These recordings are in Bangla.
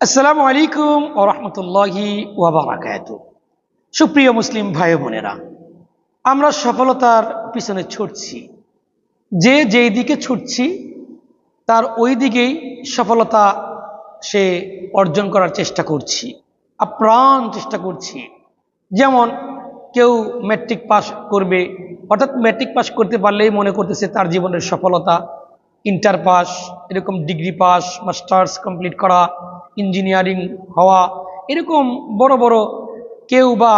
আসসালামু আলাইকুম ও রহমতুল্লাহি ওয়াবারাকাত সুপ্রিয় মুসলিম ভাই বোনেরা, আমরা সফলতার পিছনে ছুটছি। যে যেই দিকে ছুটছি, তার ওই দিকেই সফলতা সে অর্জন করার চেষ্টা করছি, আপ্রাণ চেষ্টা করছি। যেমন কেউ ম্যাট্রিক পাস করবে, অর্থাৎ ম্যাট্রিক পাস করতে পারলেই মনে করতেছে তার জীবনের সফলতা ইন্টার পাস এরকম ডিগ্রি পাস মাস্টার্স কমপ্লিট করা ইঞ্জিনিয়ারিং হওয়া এরকম বড় বড় কেউ বা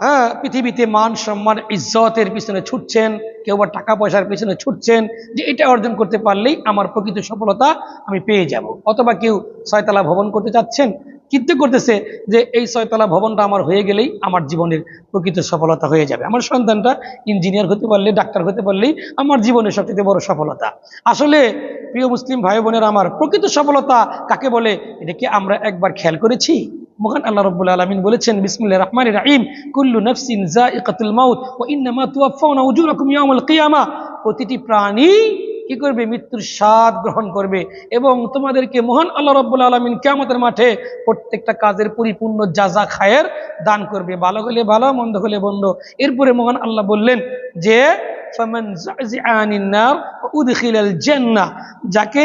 হ্যাঁ পৃথিবীতে মান, সম্মান, ইজ্জতের পিছনে ছুটছেন, কেউ বা টাকা পয়সার পিছনে ছুটছেন, যে এটা অর্জন করতে পারলেই আমার প্রকৃত সফলতা আমি পেয়ে যাব। অথবা কেউ ছয়তলা ভবন করতে চাচ্ছেন চিন্তা করতেছে যে এই ছয়তলা ভবনটা আমার হয়ে গেলেই আমার জীবনের প্রকৃত সফলতা হয়ে যাবে। আমার সন্তানটা ইঞ্জিনিয়ার হতে পারলে, ডাক্তার হতে পারলেই আমার জীবনের সবচেয়ে বড় সফলতা। আসলে প্রিয় মুসলিম ভাই বোনের আমার প্রকৃত সফলতা কাকে বলে? এটা কি আমরা একবার খেয়াল করেছি? মহান আল্লাহ রব্বুল আলমিন বলেছেন, বিসমুল্লাহ রহমান রাহিম, কুল্লু নফসিন জাইকাতুল মাউত, ওয়া ইন্নামা তুওয়াফাউনা উজুরাকুম ইয়াউমাল কিয়ামা। প্রতিটি প্রাণী কি করবে? মৃত্যুর স্বাদ গ্রহণ করবে। এবং তোমাদেরকে মহান আল্লাহ রব্বুল আলমিন কেমতের মাঠে প্রত্যেকটা কাজের পরিপূর্ণ যা যা খায়ের দান করবে। ভালো হলে ভালো, মন্দ হলে বন্ধ এরপরে মহান আল্লাহ বললেন যে যাকে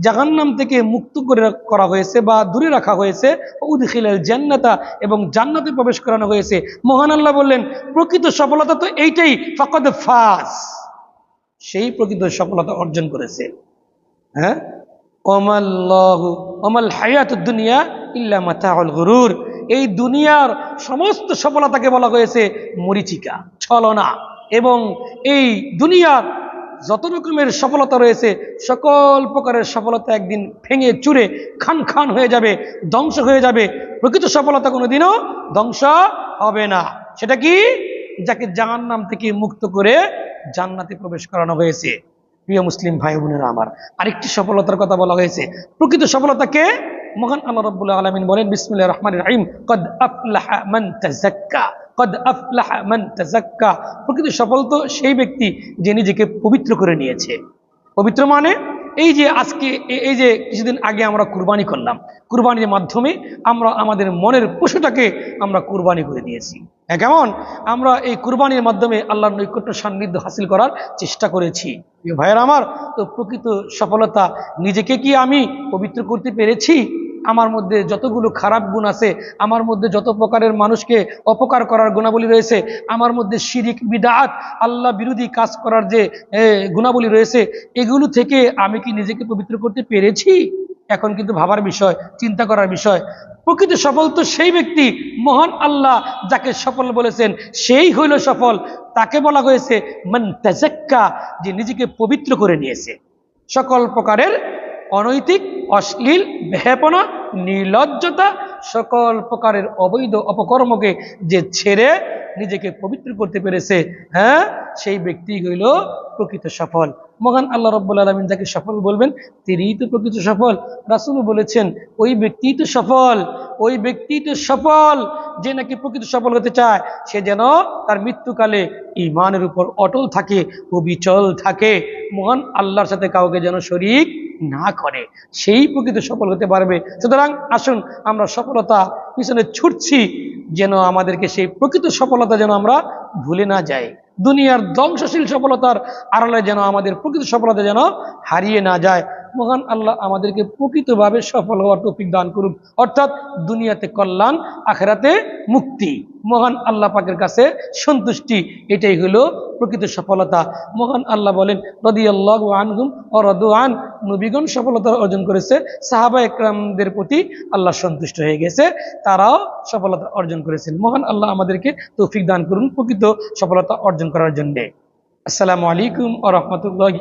জাহান্নাম থেকে মুক্ত করে করা হয়েছে বা দূরে রাখা হয়েছে। উদখিলাল জান্নাতা এবং জান্নাতে প্রবেশ করানো হয়েছে। মহান আল্লাহ বললেন, প্রকৃত সফলতা তো এইটাই, ফকদ ফাস সেই প্রকৃত সফলতা অর্জন করেছে। হ্যাঁ? অমাল্লাহু অমাল হায়াত দুনিয়া ইল্লা মাতাউল গুরুর। এই দুনিয়ার সমস্ত সফলতাকে বলা হয়েছে মরিচিকা, ছলনা। এবং এই দুনিয়ার যত রকমের সফলতা রয়েছে, সকল প্রকারের সফলতা একদিন ভেঙে চুরে খান খান হয়ে যাবে, ধ্বংস হয়ে যাবে। প্রকৃত সফলতা কোনোদিনও ধ্বংস হবে না। সেটা কি? যাকে জাহান্নাম থেকে মুক্ত করে জান্নাতে প্রবেশ করানো হয়েছে। প্রিয় মুসলিম ভাই বোনেরা আমার, আরেকটি সফলতার কথা বলা হয়েছে। প্রকৃত সফলতাকে মহান আল্লাহ রব্বুল্লাহ আলমিন বলেন বিসমুল্লাহ রহমান রাহিম, কদ আফলাহা মান তাজাক্কা কদ মান তাজাক্কা প্রকৃত সফল তো সেই ব্যক্তি যে নিজেকে পবিত্র করে নিয়েছে। পবিত্র মানে এই যে আজকে এই যে কিছুদিন আগে আমরা কুরবানি করলাম। কুরবানির মাধ্যমে আমরা আমাদের মনের পশুটাকে আমরা কুরবানি করে দিয়েছি হ্যাঁ কেমন? আমরা এই কুরবানির মাধ্যমে আল্লাহর নৈকট্য সান্নিধ্য হাসিল করার চেষ্টা করেছি। ভাইয়ের আমার, তো প্রকৃত সফলতা নিজেকে কি আমি পবিত্র করতে পেরেছি? আমার মধ্যে যতগুলো খারাপ গুণ আছে, আমার মধ্যে যত প্রকারের মানুষকে অপকার করার গুণাবলী রয়েছে, আমার মধ্যে শিরিক, বিদাত, আল্লাহ বিরোধী কাজ করার যে গুণাবলী রয়েছে, এগুলো থেকে আমি কি নিজেকে পবিত্র করতে পেরেছি? এখন কিন্তু ভাবার বিষয়, চিন্তা করার বিষয়। প্রকৃত সফল তো সেই ব্যক্তি, মহান আল্লাহ, যাকে সফল বলেছেন, সেই হইল সফল। তাকে বলা হয়েছে, মান তাজাক্কা যে নিজেকে পবিত্র করে নিয়েছে। সকল প্রকারের অনৈতিক অশ্লীল ভেপনা নির্লজ্জতা সকল প্রকারের অবৈধ অপকর্মকে যে ছেড়ে নিজেকে পবিত্র করতে পেরেছে হ্যাঁ সেই ব্যক্তি হইল প্রকৃত সফল। মহান আল্লাহ রব্বুল আলমিন যাকে সফল বলবেন, তিনিই তো প্রকৃত সফল। রাসুল বলেছেন, ওই ব্যক্তি তো সফল, ওই ব্যক্তি তো সফল যে নাকি প্রকৃত সফল হতে চায়। সে যেন তার মৃত্যুকালে ইমানের উপর অটল থাকে, অবিচল থাকে। মহান আল্লাহর সাথে কাউকে যেন শরিক না করে, সেই প্রকৃত সফল হতে পারবে। সুতরাং আসুন আমরা সফলতা পিছনে ছুটছি, যেন আমাদেরকে সেই প্রকৃত সফলতা যেন আমরা ভুলে না যাই। দুনিয়ার ধ্বংসশীল সফলতার আড়ালে যেন আমাদের প্রকৃত সফলতা যেন হারিয়ে না যায়। মহান আল্লাহ আমাদেরকে প্রকৃতভাবে সফল হওয়ার টপিক দান করুন। অর্থাৎ দুনিয়াতে কল্যাণ, আখেরাতে মুক্তি। মহান আল্লাহ পাকের কাছে সন্তুষ্টি, এটাই হলো প্রকৃত সফলতা। মহান আল্লাহ বলেন রদি আল্লাহ আনহুম ও রদু আন। নবীগণ সফলতা অর্জন করেছে, সাহাবা একরামদের প্রতি আল্লাহ সন্তুষ্ট হয়ে গেছে, তারাও সফলতা অর্জন করেছেন। মহান আল্লাহ আমাদেরকে তৌফিক দান করুন প্রকৃত সফলতা অর্জন করার জন্যে। আসসালামু আলাইকুম আ রহমতুল্লাহ